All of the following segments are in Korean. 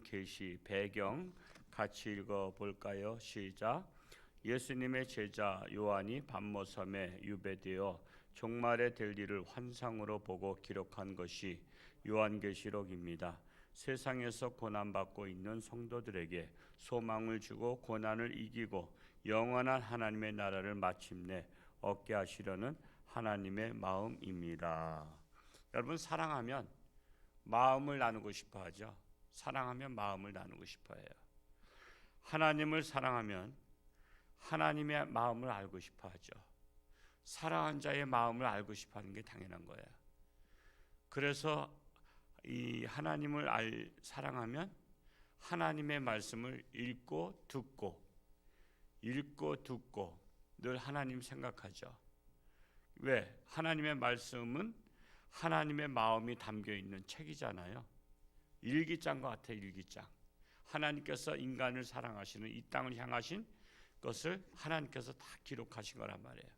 계시 배경 같이 읽어 볼까요? 시작. 예수님의 제자 요한이 밤모섬에 유배되어 종말에 될 일을 환상으로 보고 기록한 것이 요한계시록입니다. 세상에서 고난받고 있는 성도들에게 소망을 주고 고난을 이기고 영원한 하나님의 나라를 마침내 얻게 하시려는 하나님의 마음입니다. 여러분 사랑하면 마음을 나누고 싶어 하죠. 사랑하면 마음을 나누고 싶어 해요. 하나님을 사랑하면 하나님의 마음을 알고 싶어 하죠. 사랑한 자의 마음을 알고 싶어 하는 게 당연한 거예요. 그래서 이 하나님을 알, 사랑하면 하나님의 말씀을 읽고 듣고 읽고 듣고 늘 하나님 생각하죠. 왜? 하나님의 말씀은 하나님의 마음이 담겨 있는 책이잖아요. 일기장과 같아 일기장. 하나님께서 인간을 사랑하시는 이 땅을 향하신 것을 하나님께서 다 기록하신 거란 말이에요.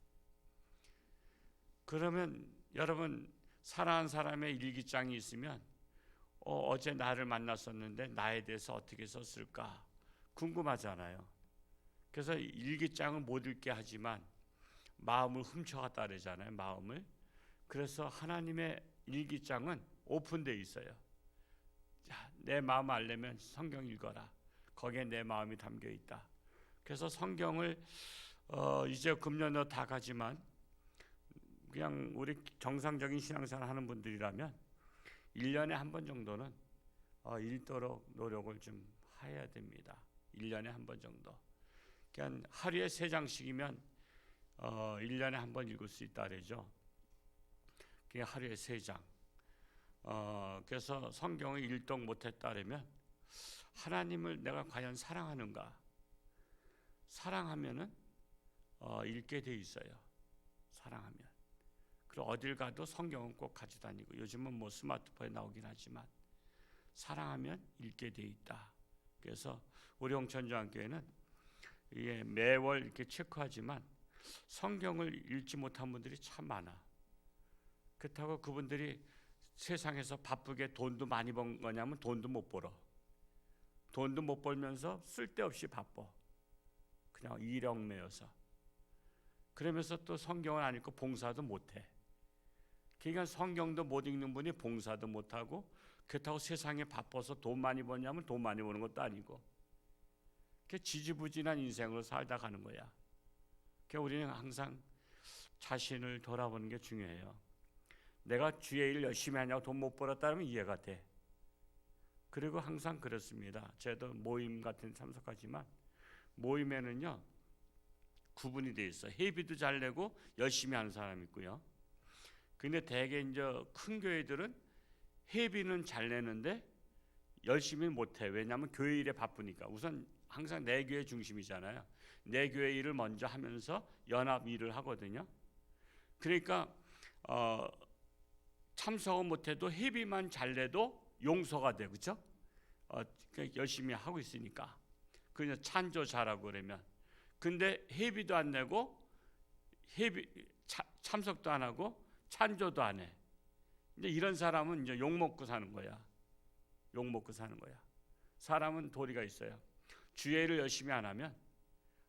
그러면 여러분 사랑한 사람의 일기장이 있으면 어, 제 나를 만났었는데 나에 대해서 어떻게 썼을까 궁금하잖아요. 그래서 일기장을 못 읽게 하지만 마음을 훔쳐갔다 그러잖아요. 마음을. 그래서 하나님의 일기장은 오픈되어 있어요. 자, 내 마음 알려면 성경 읽어라. 거기에 내 마음이 담겨 있다. 그래서 성경을 어, 이제 금년도 다 가지만 그냥 우리 정상적인 신앙생활 하는 분들이라면 1년에 한 번 정도는 어, 읽도록 노력을 좀 해야 됩니다. 1년에 한 번 정도. 그냥 하루에 세 장씩이면 어, 1년에 한 번 읽을 수 있다 그러죠. 그게 하루에 세 장. 어, 그래서 성경을 일독 못했다 그러면 하나님을 내가 과연 사랑하는가? 사랑하면은 어, 읽게 돼 있어요. 사랑하면. 그리고 어딜 가도 성경은 꼭 가지고 다니고 요즘은 뭐 스마트폰에 나오긴 하지만 사랑하면 읽게 돼 있다. 그래서 우리 홍천주한교회는 이게 매월 이렇게 체크하지만 성경을 읽지 못한 분들이 참 많아. 그렇다고 그분들이 세상에서 바쁘게 돈도 많이 번 거냐면 돈도 못 벌어. 돈도 못 벌면서 쓸데없이 바빠. 그냥 일영매여서. 그러면서 또 성경을 안 읽고 봉사도 못 해. 그러니까 성경도 못 읽는 분이 봉사도 못 하고 그렇다고 세상에 바빠서 돈 많이 버냐면 돈 많이 버는 것도 아니고. 그 지지부진한 인생으로 살다 가는 거야. 그 우리는 항상 자신을 돌아보는 게 중요해요. 내가 주의 일 열심히 하냐고 돈 못 벌었다면 이해가 돼. 그리고 항상 그렇습니다. 저도 모임 같은 참석하지만 모임에는요 구분이 돼 있어. 회비도 잘 내고 열심히 하는 사람 있고요. 근데 대개 이제 큰 교회들은 회비는 잘 내는데 열심히 못 해. 왜냐하면 교회 일에 바쁘니까. 우선 항상 내 교회 중심이잖아요. 내 교회 일을 먼저 하면서 연합 일을 하거든요. 그러니까 어, 참석은 못해도 회비만 잘 내도 용서가 돼, 그렇죠? 어, 그러니까 열심히 하고 있으니까 그냥 찬조 잘하고 그러면 근데 회비도 안 내고 회비 차, 참석도 안 하고 찬조도 안 해. 이제 이런 사람은 이제 욕 먹고 사는 거야. 욕 먹고 사는 거야. 사람은 도리가 있어요. 주의를 열심히 안 하면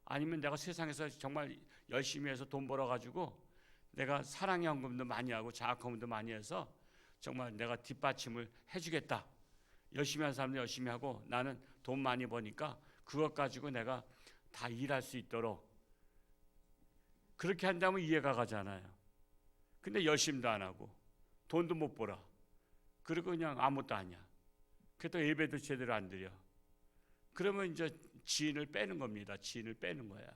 아니면 내가 세상에서 정말 열심히 해서 돈 벌어 가지고 내가 사랑 연금도 많이 하고 자학금도 많이 해서 정말 내가 뒷받침을 해주겠다. 열심히 하는 사람들 열심히 하고 나는 돈 많이 버니까 그것 가지고 내가 다 일할 수 있도록 그렇게 한다면 이해가 가잖아요. 근데 열심도 안 하고 돈도 못 벌어. 그리고 그냥 아무것도 아니야. 그래도 예배도 제대로 안 드려. 그러면 이제 지인을 빼는 겁니다. 지인을 빼는 거야.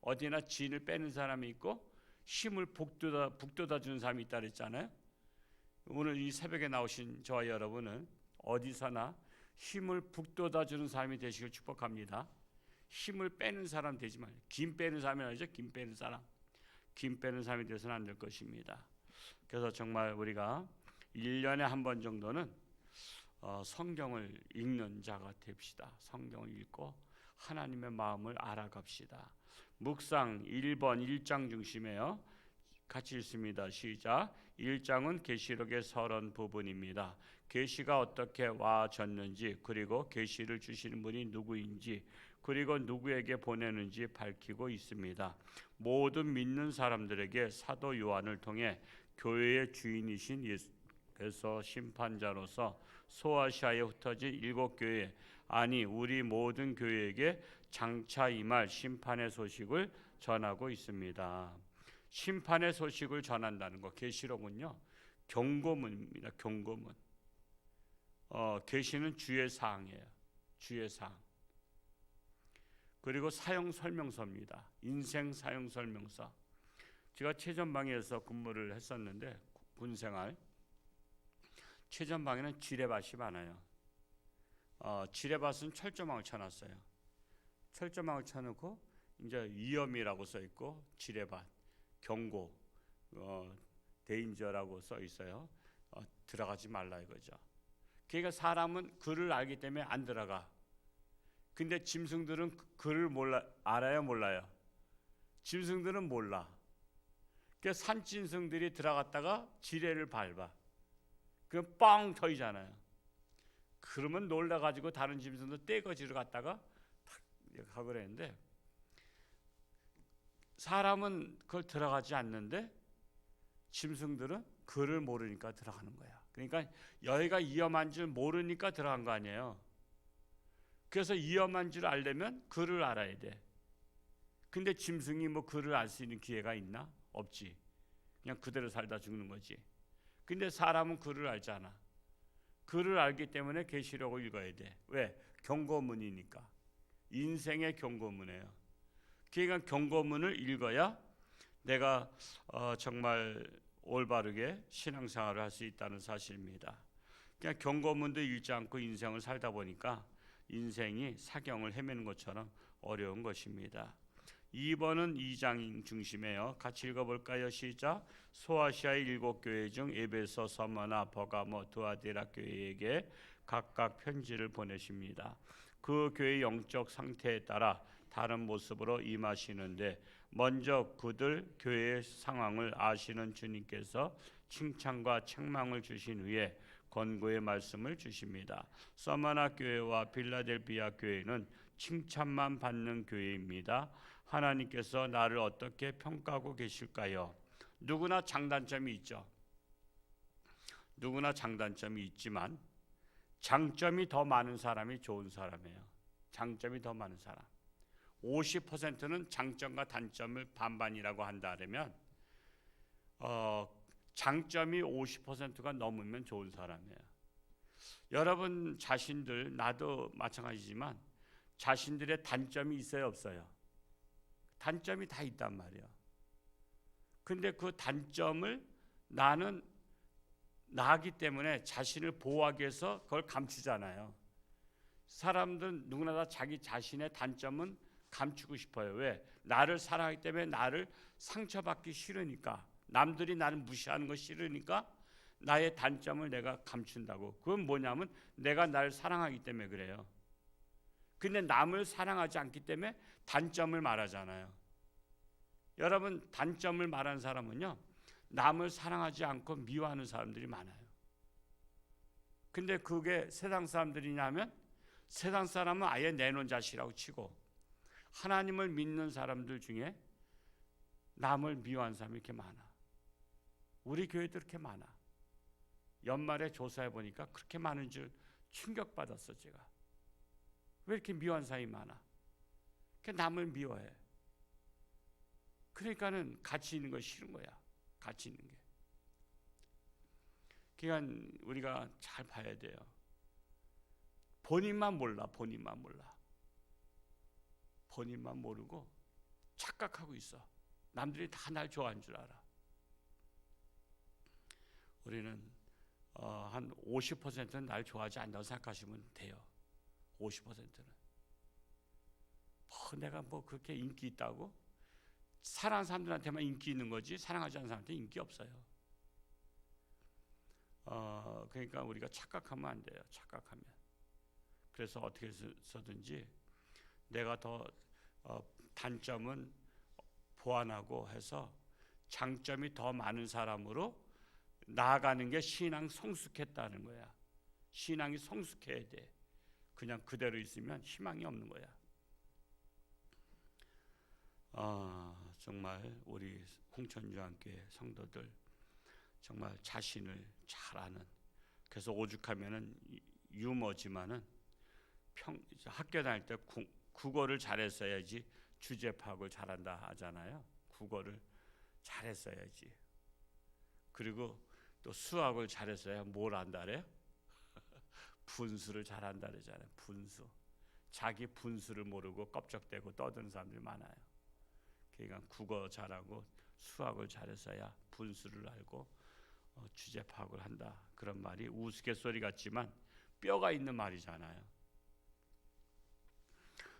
어디나 지인을 빼는 사람이 있고 힘을 북돋아 북돋아 주는 사람이 있다 그랬잖아요. 오늘 이 새벽에 나오신 저와 여러분은 어디서나 힘을 북돋아 주는 사람이 되시길 축복합니다. 힘을 빼는 사람 되지 말고 김 빼는 사람이 아니죠. 김 빼는 사람. 김 빼는 사람이 되서는 안 될 것입니다. 그래서 정말 우리가 1년에 한 번 정도는 어, 성경을 읽는 자가 됩시다. 성경을 읽고 하나님의 마음을 알아갑시다. 묵상 1번 1장 중심에요. 같이 읽습니다. 시작. 1장은 계시록의 서론 부분입니다. 계시가 어떻게 와졌는지 그리고 계시를 주시는 분이 누구인지 그리고 누구에게 보내는지 밝히고 있습니다. 모든 믿는 사람들에게 사도 요한을 통해 교회의 주인이신 예수께서 심판자로서 소아시아에 흩어진 일곱 교회 아니 우리 모든 교회에게 장차 임할 심판의 소식을 전하고 있습니다. 심판의 소식을 전한다는 거 계시록은요 경고문입니다. 경고문. 어, 계시는 주의 사항이에요. 주의 사항. 그리고 사용 설명서입니다. 인생 사용 설명서. 제가 최전방에서 근무를 했었는데 군생활. 최전방에는 지뢰밭이 많아요. 어, 지뢰밭은 철조망을 쳐놨어요. 철조망을 쳐놓고 이제 위험이라고 써 있고 지뢰밭, 경고, 어, 데인저라고 써 있어요. 어, 들어가지 말라 이거죠. 그러니까 사람은 글을 알기 때문에 안 들어가. 근데 짐승들은 그- 글을 몰라 알아요, 몰라요. 짐승들은 몰라. 그 산짐승들이 들어갔다가 지뢰를 밟아. 그럼 뻥 터이잖아요. 그러면 놀라 가지고 다른 짐승도 떼거지로 갔다가 하고 그랬는데 사람은 그걸 들어가지 않는데 짐승들은 글을 모르니까 들어가는 거야. 그러니까 여기가 위험한 줄 모르니까 들어간 거 아니에요. 그래서 위험한 줄 알려면 글을 알아야 돼. 근데 짐승이 뭐 글을 알수 있는 기회가 있나? 없지. 그냥 그대로 살다 죽는 거지. 근데 사람은 글을 알잖아. 글을 알기 때문에 계시록을 읽어야 돼. 왜? 경고문이니까. 인생의 경고문이에요. 그러니까 경고문을 읽어야 내가 어, 정말 올바르게 신앙생활을 할 수 있다는 사실입니다. 그냥 경고문도 읽지 않고 인생을 살다 보니까 인생이 사경을 헤매는 것처럼 어려운 것입니다. 2번은 2장 중심이에요. 같이 읽어볼까요? 시작. 소아시아의 일곱 교회 중 에베소, 서머나, 버가모, 두아디라 교회에게 각각 편지를 보내십니다. 그 교회 영적 상태에 따라 다른 모습으로 임하시는데 먼저 그들 교회의 상황을 아시는 주님께서 칭찬과 책망을 주신 후에 권고의 말씀을 주십니다. 서머나 교회와 빌라델비아 교회는 칭찬만 받는 교회입니다. 하나님께서 나를 어떻게 평가하고 계실까요? 누구나 장단점이 있죠. 누구나 장단점이 있지만 장점이 더 많은 사람이 좋은 사람이에요. 장점이 더 많은 사람. 50%는 장점과 단점을 반반이라고 한다면 어, 장점이 50%가 넘으면 좋은 사람이에요. 여러분 자신들 나도 마찬가지지만 자신들의 단점이 있어요 없어요? 단점이 다 있단 말이에요. 근데 그 단점을 나는 나기 때문에 자신을 보호하기 위해서 그걸 감추잖아요. 사람들은 누구나 다 자기 자신의 단점은 감추고 싶어요. 왜? 나를 사랑하기 때문에 나를 상처받기 싫으니까 남들이 나를 무시하는 거 싫으니까 나의 단점을 내가 감춘다고. 그건 뭐냐면 내가 나를 사랑하기 때문에 그래요. 근데 남을 사랑하지 않기 때문에 단점을 말하잖아요. 여러분 단점을 말하는 사람은요. 남을 사랑하지 않고 미워하는 사람들이 많아요. 근데 그게 세상 사람들이냐면 세상 사람은 아예 내놓은 자식이라고 치고 하나님을 믿는 사람들 중에 남을 미워하는 사람이 이렇게 많아. 우리 교회도 이렇게 많아. 연말에 조사해 보니까 그렇게 많은 줄 충격받았어 제가. 왜 이렇게 미워하는 사람이 많아? 그 남을 미워해. 그러니까는 같이 있는 거 싫은 거야. 같이 있는 게. 그러니까 우리가 잘 봐야 돼요. 본인만 몰라. 본인만 몰라. 본인만 모르고 착각하고 있어. 남들이 다 날 좋아하는 줄 알아. 우리는 어, 한 50%는 날 좋아하지 않는다고 생각하시면 돼요. 50%는. 뭐 내가 뭐 그렇게 인기 있다고? 사랑하는 사람들한테만 인기 있는 거지 사랑하지 않는 사람한테 인기 없어요. 어, 그러니까 우리가 착각하면 안 돼요. 착각하면. 그래서 어떻게 해서든지 내가 더 어, 단점은 보완하고 해서 장점이 더 많은 사람으로 나아가는 게 신앙 성숙했다는 거야. 신앙이 성숙해야 돼. 그냥 그대로 있으면 희망이 없는 거야. 아, 정말 우리 홍천주한교회 성도들 정말 자신을 잘 아는 그래서 오죽하면은 유머지만은 평 학교 다닐 때 구, 국어를 잘했어야지 주제 파악을 잘한다 하잖아요. 국어를 잘했어야지. 그리고 또 수학을 잘했어야 뭘 안다래요? 분수를 잘한다 그러잖아요. 분수. 자기 분수를 모르고 껍적대고 떠드는 사람들이 많아요. 그러니까 국어 잘하고 수학을 잘했어야 분수를 알고 어, 주제 파악을 한다. 그런 말이 우스갯소리 같지만 뼈가 있는 말이잖아요.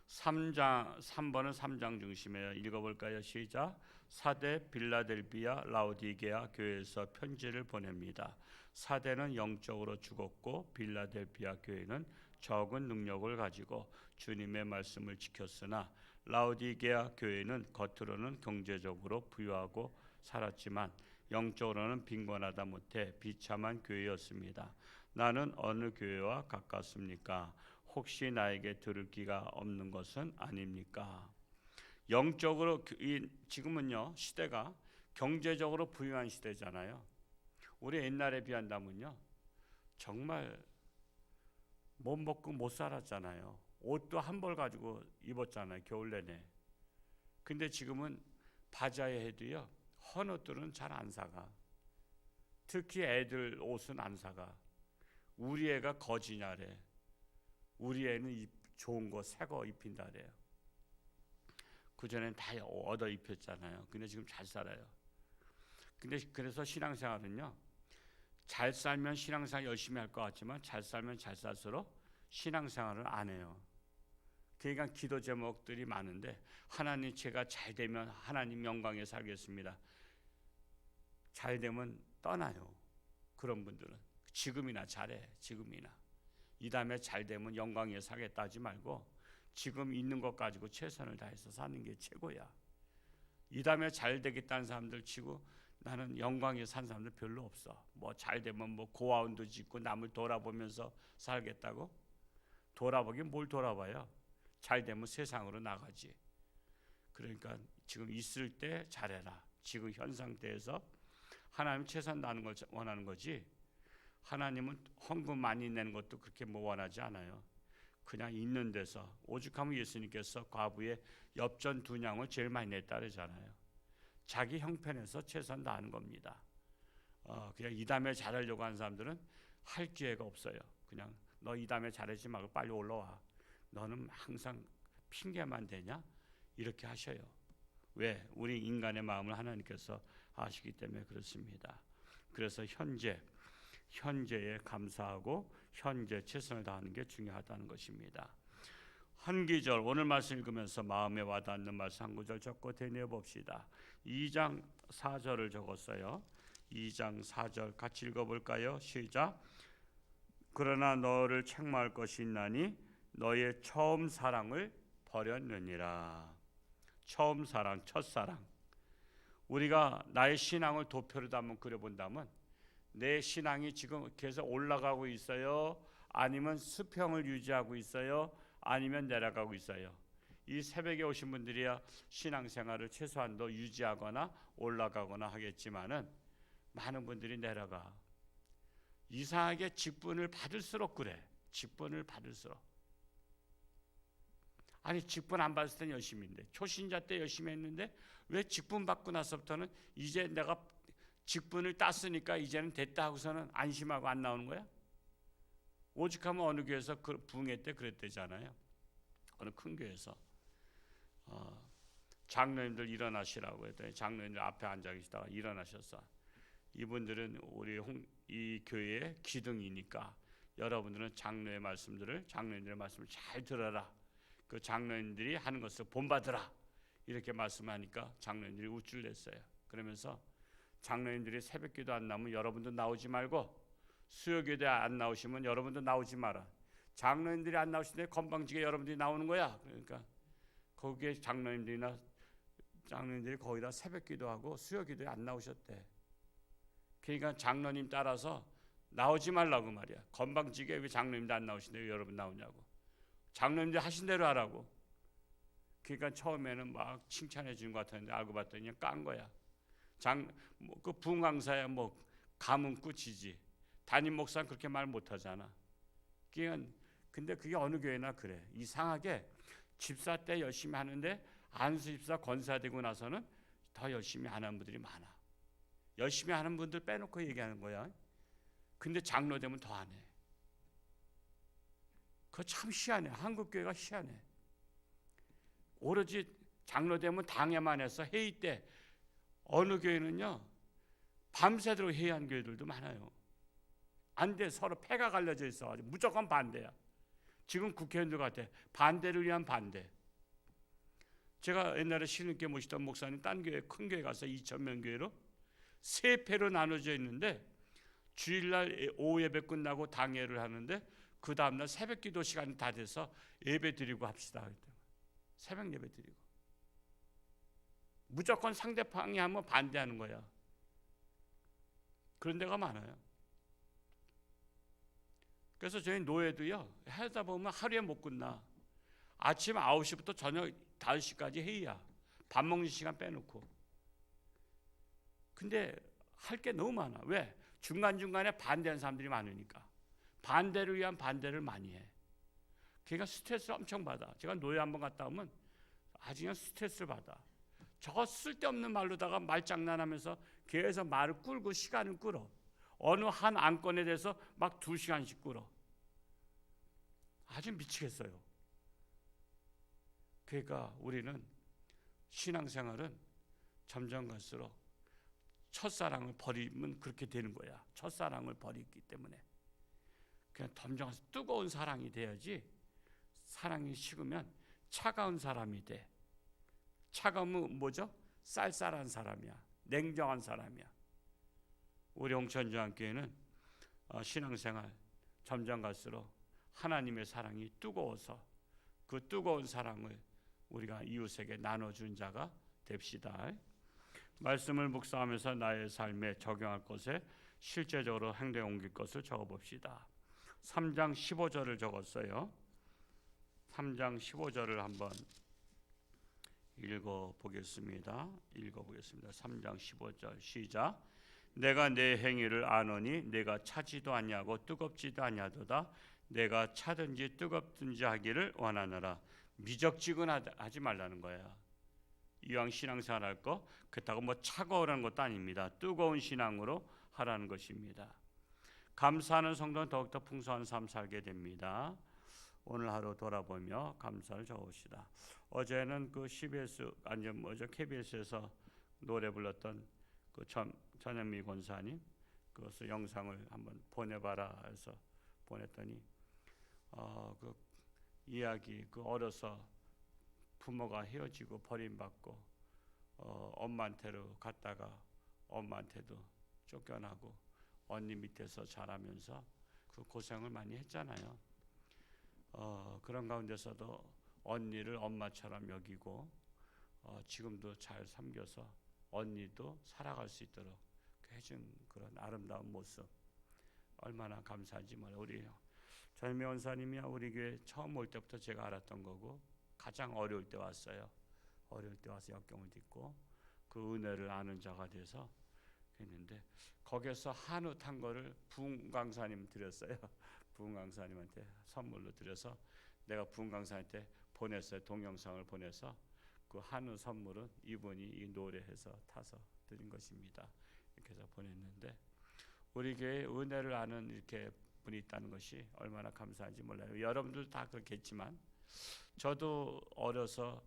3장 3번은 3장 중심이에요. 읽어 볼까요? 시작. 사대 빌라델비아 라우디게아 교회에서 편지를 보냅니다. 사대는 영적으로 죽었고 빌라델비아 교회는 적은 능력을 가지고 주님의 말씀을 지켰으나 라우디게아 교회는 겉으로는 경제적으로 부유하고 살았지만 영적으로는 빈곤하다 못해 비참한 교회였습니다. 나는 어느 교회와 가깝습니까? 혹시 나에게 들을 기가 없는 것은 아닙니까? 영적으로 이 지금은요 시대가 경제적으로 부유한 시대잖아요. 우리 옛날에 비한다면요 정말 못 먹고 못 살았잖아요. 옷도 한 벌 가지고 입었잖아요 겨울 내내. 근데 지금은 바자회 해도요 헌 옷들은 잘 안 사가. 특히 애들 옷은 안 사가. 우리 애가 거지냐래. 우리 애는 좋은 거 새 거 입힌다래요. 그 전엔 다 얻어 입혔잖아요. 근데 지금 잘 살아요. 근데 그래서 신앙생활은요. 잘 살면 신앙생활 열심히 할 것 같지만 잘 살면 잘 살수록 신앙생활을 안 해요. 그러니까 기도 제목들이 많은데 하나님 제가 잘 되면 하나님 영광에 살겠습니다. 잘 되면 떠나요. 그런 분들은 지금이나 잘해. 지금이나. 이 다음에 잘 되면 영광에 살겠다 하지 말고 지금 있는 것 가지고 최선을 다해서 사는 게 최고야. 이 다음에 잘 되겠다는 사람들 치고 나는 영광에 산 사람들 별로 없어. 뭐 잘 되면 뭐 고아원도 짓고 남을 돌아보면서 살겠다고? 돌아보긴 뭘 돌아봐요. 잘 되면 세상으로 나가지. 그러니까 지금 있을 때 잘해라. 지금 현 상태에서 하나님 최선 다하는 걸 원하는 거지. 하나님은 헌금 많이 내는 것도 그렇게 뭐 원하지 않아요. 그냥 있는 데서 오죽하면 예수님께서 과부의 엽전 두 냥을 제일 많이 냈다 그러잖아요. 자기 형편에서 최선 다하는 겁니다. 어, 그냥 이 다음에 잘하려고 하는 사람들은 할 기회가 없어요. 그냥 너이 다음에 잘하지 말고 빨리 올라와. 너는 항상 핑계만 대냐? 이렇게 하셔요. 왜? 우리 인간의 마음을 하나님께서 아시기 때문에 그렇습니다. 그래서 현재 현재에 감사하고 현재 최선을 다하는 게 중요하다는 것입니다. 한 기절 오늘 말씀 읽으면서 마음에 와닿는 말씀 한 구절 적고 되뇌어 봅시다. 2장 4절을 적었어요. 2장 4절 같이 읽어 볼까요? 시작. 그러나 너를 책망할 것이 있나니 너의 처음 사랑을 버렸느니라. 처음 사랑, 첫사랑. 우리가 나의 신앙을 도표로 한번 그려본다면 내 신앙이 지금 계속 올라가고 있어요. 아니면 수평을 유지하고 있어요. 아니면 내려가고 있어요. 이 새벽에 오신 분들이야 신앙생활을 최소한도 유지하거나 올라가거나 하겠지만은 많은 분들이 내려가. 이상하게 직분을 받을수록 그래. 직분을 받을수록. 아니 직분 안 받을 때는 열심히인데 초신자 때 열심히 했는데 왜 직분 받고 나서부터는 이제 내가 직분을 땄으니까 이제는 됐다 하고서는 안심하고 안 나오는 거야? 오직 하면 어느 교회에서 그 부흥회 때 그랬대잖아요. 어느 큰 교회에서 어, 장로님들 일어나시라고 했더니 장로님들 앞에 앉아 계시다가 일어나셨어. 이분들은 우리 홍, 이 교회의 기둥이니까 여러분들은 장로의 말씀들을 장로님들의 말씀을 잘 들어라. 그 장로님들이 하는 것을 본받으라. 이렇게 말씀하니까 장로님들이 우쭐 냈어요. 그러면서 장로님들이 새벽기도 안 나오면 여러분도 나오지 말고 수요기도에 안 나오시면 여러분도 나오지 마라. 장로님들이 안 나오시는데 건방지게 여러분들이 나오는 거야. 그러니까 거기에 장로님들이나 장로님들이 거기다 새벽 기도 하고 수요 기도에 안 나오셨대. 그러니까 장로님 따라서 나오지 말라고 말이야. 건방지게 왜 장로님도 안 나오시는데 왜 여러분 나오냐고. 장로님들 하신 대로 하라고. 그러니까 처음에는 막 칭찬해 주는 것 같았는데 알고 봤더니 깐 거야. 장그 부흥 강사야 뭐 가문 끝이지. 담임 목사는 그렇게 말 못하잖아. 그냥 근데 그게 어느 교회나 그래. 이상하게 집사 때 열심히 하는데 안수 집사 권사 되고 나서는 더 열심히 하는 분들이 많아. 열심히 하는 분들 빼놓고 얘기하는 거야. 근데 장로 되면 더 안 해. 그거 참 희한해. 한국 교회가 희한해. 오로지 장로 되면 당회만 해서 회의 때 어느 교회는요 밤새도록 회의한 교회들도 많아요. 안 돼. 서로 패가 갈려져 있어. 무조건 반대야. 지금 국회의원들 같아. 반대를 위한 반대. 제가 옛날에 신흥교 모시던 목사님 딴 교회 큰 교회 가서 2천 명 교회로 세 패로 나눠져 있는데 주일날 오후 예배 끝나고 당회를 하는데 그 다음날 새벽 기도 시간이 다 돼서 예배 드리고 합시다. 새벽 예배 드리고 무조건 상대방이 하면 반대하는 거야. 그런 데가 많아요. 그래서 저희 노예도요 하다 보면 하루에 못 끝나. 아침 9시부터 저녁 5시까지 회의야. 밥 먹는 시간 빼놓고. 근데 할 게 너무 많아. 왜? 중간중간에 반대하는 사람들이 많으니까. 반대를 위한 반대를 많이 해. 걔가 스트레스를 엄청 받아. 제가 노예 한번 갔다 오면 아주 그냥 스트레스를 받아. 저거 쓸데없는 말로다가 말장난하면서 계속 말을 끌고 시간을 끌어. 어느 한 안건에 대해서 막 두 시간씩 끌어. 아주 미치겠어요. 그러니까 우리는 신앙생활은 점점 갈수록 첫사랑을 버리면 그렇게 되는 거야. 첫사랑을 버리기 때문에 그냥 점점 뜨거운 사랑이 돼야지 사랑이 식으면 차가운 사람이 돼. 차가우면 뭐죠? 쌀쌀한 사람이야. 냉정한 사람이야. 우리 홍천중앙교회는 어, 신앙생활 점점 갈수록 하나님의 사랑이 뜨거워서 그 뜨거운 사랑을 우리가 이웃에게 나눠준 자가 됩시다. 말씀을 묵상하면서 나의 삶에 적용할 것에 실제적으로 행동에 옮길 것을 적어봅시다. 3장 15절을 적었어요. 3장 15절을 한번 읽어 보겠습니다. 읽어 보겠습니다. 3장 15절 시작. 내가 내 행위를 아노니 내가 차지도 아니하고 뜨겁지도 아니하도다. 내가 차든지 뜨겁든지 하기를 원하노라. 미적지근하지 말라는 거야. 이왕 신앙생활 할 거 그렇다고 뭐 차가워라는 것도 아닙니다. 뜨거운 신앙으로 하라는 것입니다. 감사하는 성도는 더욱더 풍성한 삶 살게 됩니다. 오늘 하루 돌아보며 감사를 적읍시다. 어제는 그 CBS 아니 뭐죠 KBS에서 노래 불렀던 그 전, 전현미 권사님 그것을 영상을 한번 보내봐라 해서 보냈더니 어 그 이야기 그 어려서 부모가 헤어지고 버림받고 어, 엄마한테로 갔다가 엄마한테도 쫓겨나고 언니 밑에서 자라면서 그 고생을 많이 했잖아요. 어, 그런 가운데서도 언니를 엄마처럼 여기고 어, 지금도 잘 섬겨서 언니도 살아갈 수 있도록 해준 그런 아름다운 모습 얼마나 감사한지 몰라 우리 전미 원사님이 우리 교회 처음 올 때부터 제가 알았던 거고 가장 어려울 때 왔어요. 어려울 때 와서 역경을 딛고 그 은혜를 아는 자가 돼서 했는데 거기서 한우 탄 거를 부흥 강사님 드렸어요. 부흥 강사님한테 선물로 드려서 내가 부흥 강사한테 보냈어요. 동영상을 보내서 그 한우 선물은 이분이 이 노래해서 타서 드린 것입니다. 이렇게 해서 보냈는데 우리 교회 은혜를 아는 이렇게 분이 있다는 것이 얼마나 감사한지 몰라요. 여러분들 다 그렇겠지만 저도 어려서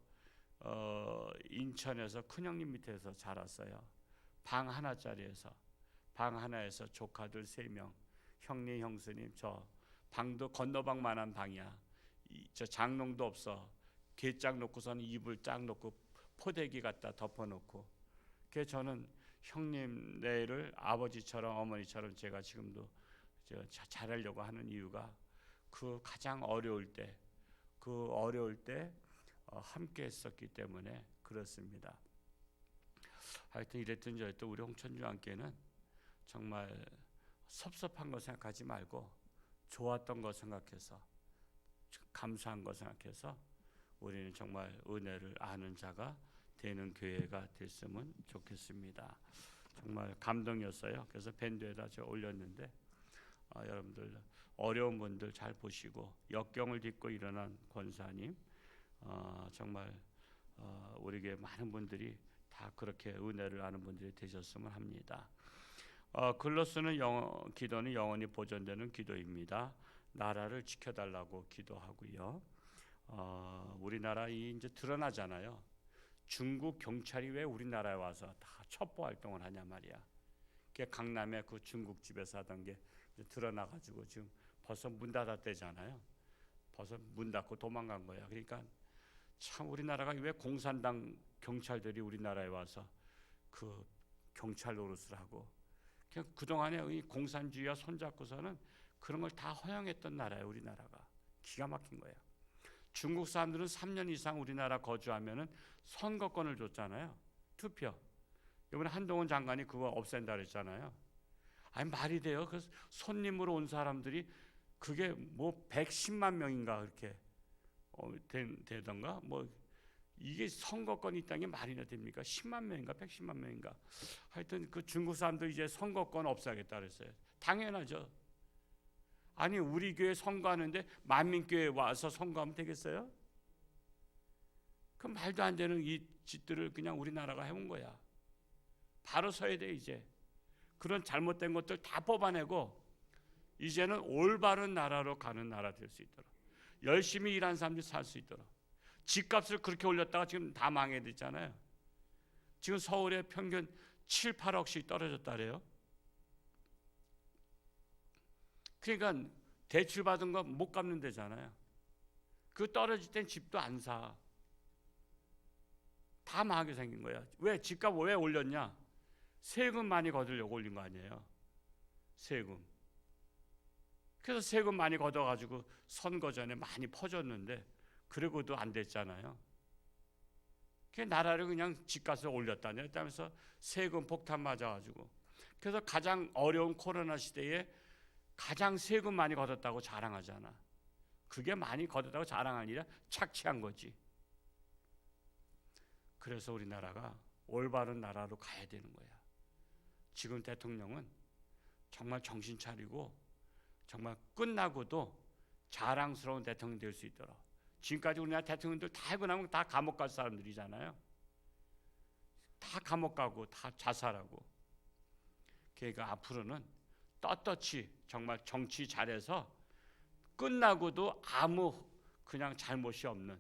어, 인천에서 큰형님 밑에서 자랐어요. 방 하나짜리에서 방 하나에서 조카들 세 명, 형님, 형수님 저 방도 건너방만한 방이야. 이, 저 장롱도 없어. 개짝 놓고서는 이불 짝 놓고 포대기 갖다 덮어놓고. 그 저는 형님 내를 아버지처럼 어머니처럼 제가 지금도 저 잘하려고 하는 이유가 그 가장 어려울 때, 그 어려울 때 어, 함께 했었기 때문에 그렇습니다. 하여튼 이랬든 저랬든 우리 홍천주 함께는 정말 섭섭한 거 생각하지 말고 좋았던 거 생각해서 감사한 거 생각해서 우리는 정말 은혜를 아는 자가 되는 교회가 됐으면 좋겠습니다. 정말 감동이었어요. 그래서 밴드에다 저 올렸는데 아, 여러분들 어려운 분들 잘 보시고 역경을 딛고 일어난 권사님 어, 정말 어, 우리에게 많은 분들이 다 그렇게 은혜를 아는 분들이 되셨으면 합니다. 어, 글로스는 영, 기도는 영원히 보존되는 기도입니다. 나라를 지켜달라고 기도하고요. 어, 우리나라 이 이제 드러나잖아요. 중국 경찰이 왜 우리나라에 와서 다 첩보 활동을 하냐 말이야. 그 강남에 그 중국 집에서 하던 게 드러나가지고 지금 벌써 문 닫았대잖아요. 벌써 문 닫고 도망간 거야. 그러니까 참 우리나라가 왜 공산당 경찰들이 우리나라에 와서 그 경찰 노릇을 하고 그냥 그동안에 이 공산주의와 손잡고서는 그런 걸 다 허용했던 나라예요, 우리나라가. 기가 막힌 거예요. 중국 사람들은 3년 이상 우리나라 거주하면은 선거권을 줬잖아요. 투표. 이번에 한동훈 장관이 그거 없앤다 그랬잖아요. 아니 말이 돼요. 그 손님으로 온 사람들이 그게 뭐 110만 명인가 그렇게 되던가 뭐 이게 선거권이 있다는 게 말이나 됩니까? 10만 명인가 110만 명인가 하여튼 그 중국 사람들 이제 선거권 없애겠다 그랬어요. 당연하죠. 아니 우리 교회 선거하는데 만민교회 와서 선거하면 되겠어요? 그 말도 안 되는 이 짓들을 그냥 우리나라가 해온 거야. 바로 서야 돼 이제. 그런 잘못된 것들 다 뽑아내고 이제는 올바른 나라로 가는 나라 될 수 있도록 열심히 일한 사람들이 살 수 있도록 집값을 그렇게 올렸다가 지금 다 망해졌잖아요. 지금 서울의 평균 7, 8억씩 떨어졌다래요. 그러니까 대출 받은 거 못 갚는 데잖아요. 그 떨어질 땐 집도 안 사. 다 망하게 생긴 거야. 왜 집값 왜 올렸냐? 세금 많이 거두려고 올린 거 아니에요. 세금. 그래서 세금 많이 걷어가지고 선거 전에 많이 퍼졌는데 그러고도 안 됐잖아요. 그 나라를 그냥 집값을 올렸다 냈다면서 세금 폭탄 맞아가지고 그래서 가장 어려운 코로나 시대에 가장 세금 많이 걷었다고 자랑하잖아. 그게 많이 걷었다고 자랑하는 일이라 착취한 거지. 그래서 우리나라가 올바른 나라로 가야 되는 거야. 지금 대통령은 정말 정신 차리고 정말 끝나고도 자랑스러운 대통령 될 수 있도록 지금까지 우리나라 대통령들 다 하고 나면 다 감옥 갈 사람들이잖아요. 다 감옥 가고 다 자살하고. 그러니까 앞으로는 떳떳이 정말 정치 잘해서 끝나고도 아무 그냥 잘못이 없는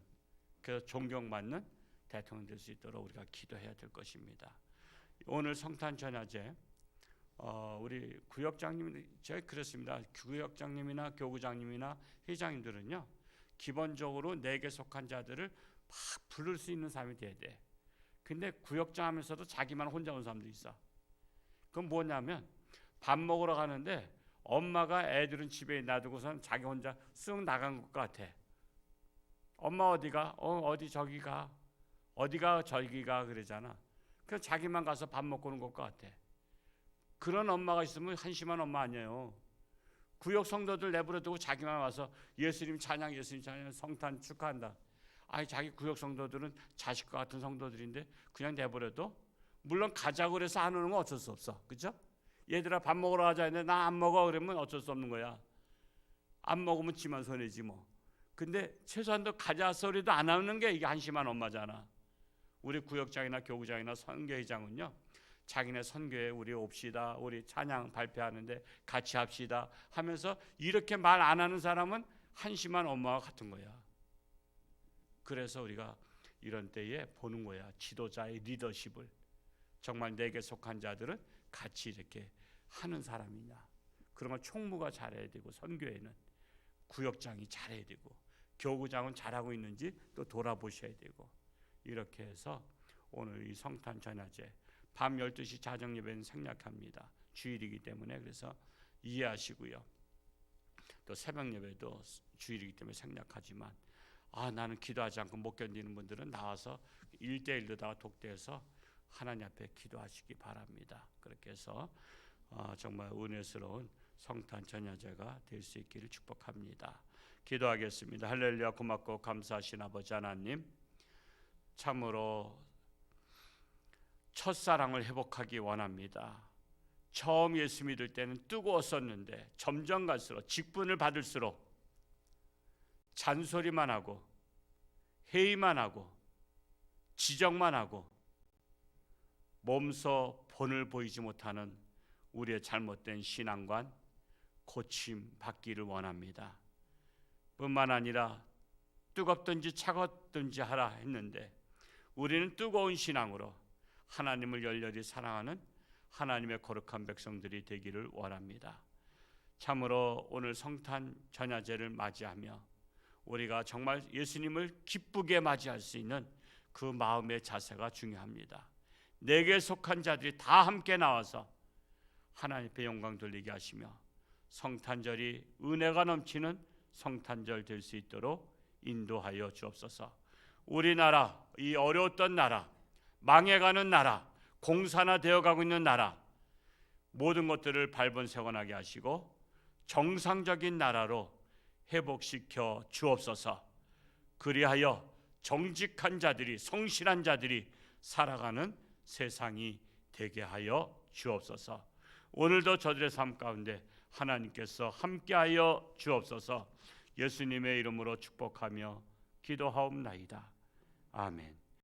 그래서 존경받는 대통령 될 수 있도록 우리가 기도해야 될 것입니다. 오늘 성탄 전야제 어, 우리 구역장님 제가 그렇습니다. 구역장님이나 교구장님이나 회장님들은요 기본적으로 내게 속한 자들을 막 부를 수 있는 사람이 돼야 돼. 근데 구역장 하면서도 자기만 혼자 온 사람도 있어. 그건 뭐냐면 밥 먹으러 가는데 엄마가 애들은 집에 놔두고선 자기 혼자 쓱 나간 것 같아. 엄마 어디가? 어 어디 저기가? 어디가 저기가 그러잖아. 그 자기만 가서 밥 먹고 오는 것 같아. 그런 엄마가 있으면 한심한 엄마 아니에요. 구역 성도들 내버려두고 자기만 와서 예수님 찬양, 예수님 찬양, 성탄 축하한다. 아니 자기 구역 성도들은 자식과 같은 성도들인데 그냥 내버려둬? 물론 가자고 그래서 안 오는 건 어쩔 수 없어, 그죠? 얘들아 밥 먹으러 가자 했는데 나 안 먹어 그러면 어쩔 수 없는 거야. 안 먹으면 지만 손해지 뭐. 근데 최소한도 가자 소리도 안 하는 게 이게 한심한 엄마잖아. 우리 구역장이나 교구장이나 선교회장은요. 자기네 선교에 우리 옵시다. 우리 찬양 발표하는데 같이 합시다 하면서 이렇게 말 안 하는 사람은 한심한 엄마와 같은 거야. 그래서 우리가 이런 때에 보는 거야. 지도자의 리더십을 정말 내게 속한 자들은 같이 이렇게 하는 사람이냐. 걸 총무가 잘해야 되고 선교회는 구역장이 잘해야 되고 교구장은 잘하고 있는지 또 돌아보셔야 되고 이렇게 해서 오늘 이 성탄 전야제 밤 12시 자정 예배는 생략합니다. 주일이기 때문에 그래서 이해하시고요. 또 새벽 예배도 주일이기 때문에 생략하지만 아 나는 기도하지 않고 못 견디는 분들은 나와서 일대일로다가 독대해서 하나님 앞에 기도하시기 바랍니다. 그렇게 해서 어, 정말 은혜스러운 성탄 전야제가 될 수 있기를 축복합니다. 기도하겠습니다. 할렐루야 고맙고 감사하신 아버지 하나님 참으로 첫사랑을 회복하기 원합니다. 처음 예수 믿을 때는 뜨거웠었는데 점점 갈수록 직분을 받을수록 잔소리만 하고 회의만 하고 지적만 하고 몸소 본을 보이지 못하는 우리의 잘못된 신앙관 고침 받기를 원합니다. 뿐만 아니라 뜨겁든지 차갑든지 하라 했는데 우리는 뜨거운 신앙으로 하나님을 열렬히 사랑하는 하나님의 거룩한 백성들이 되기를 원합니다. 참으로 오늘 성탄 전야제를 맞이하며 우리가 정말 예수님을 기쁘게 맞이할 수 있는 그 마음의 자세가 중요합니다. 내게 속한 자들이 다 함께 나와서 하나님께 영광 돌리게 하시며 성탄절이 은혜가 넘치는 성탄절 될 수 있도록 인도하여 주옵소서. 우리나라 이 어려웠던 나라, 망해가는 나라, 공산화 되어가고 있는 나라 모든 것들을 발본세원하게 하시고 정상적인 나라로 회복시켜 주옵소서. 그리하여 정직한 자들이 성실한 자들이 살아가는 세상이 되게 하여 주옵소서. 오늘도 저들의 삶 가운데 하나님께서 함께하여 주옵소서. 예수님의 이름으로 축복하며 기도하옵나이다. 아멘.